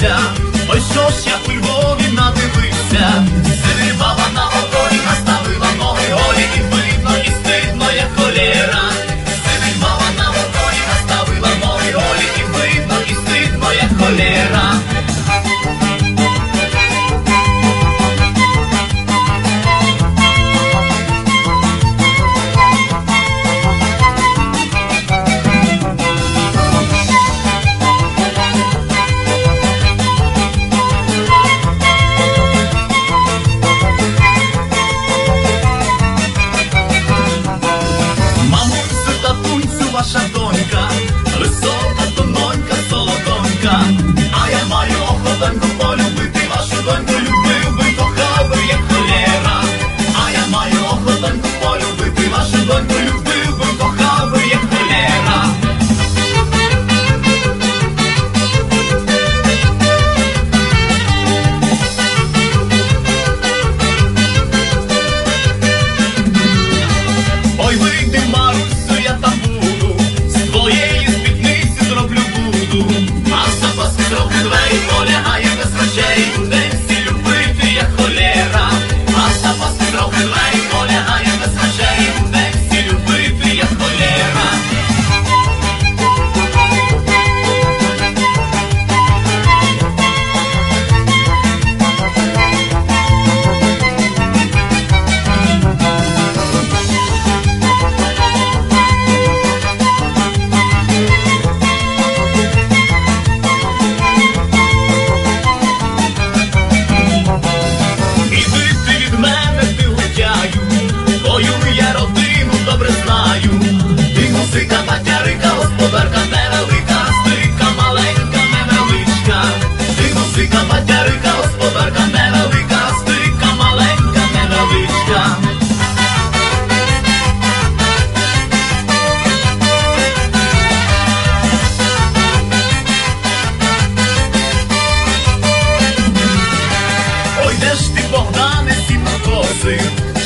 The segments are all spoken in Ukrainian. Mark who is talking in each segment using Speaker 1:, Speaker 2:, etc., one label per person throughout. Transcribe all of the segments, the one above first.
Speaker 1: vida, hoy sos ya pasa.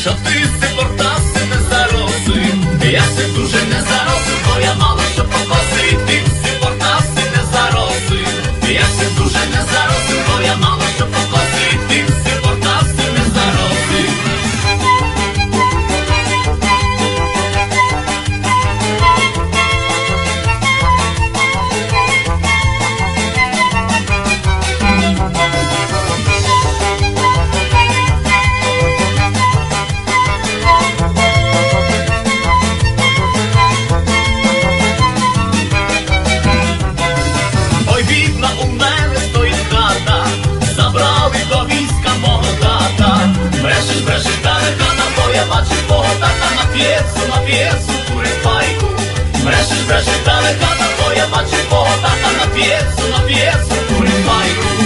Speaker 1: щоб ти з портався не заросив. Я ще дуже не заросив, бо я мало що покосив. Ти з портався не заросив. Я ще дуже не заросив, бо я мало. П'єсу, на п'єсу, курить пайку. Брешеш, брешеш, далека, та твоя бачить Бога, тата на п'єсу, на п'єсу, курить пайку.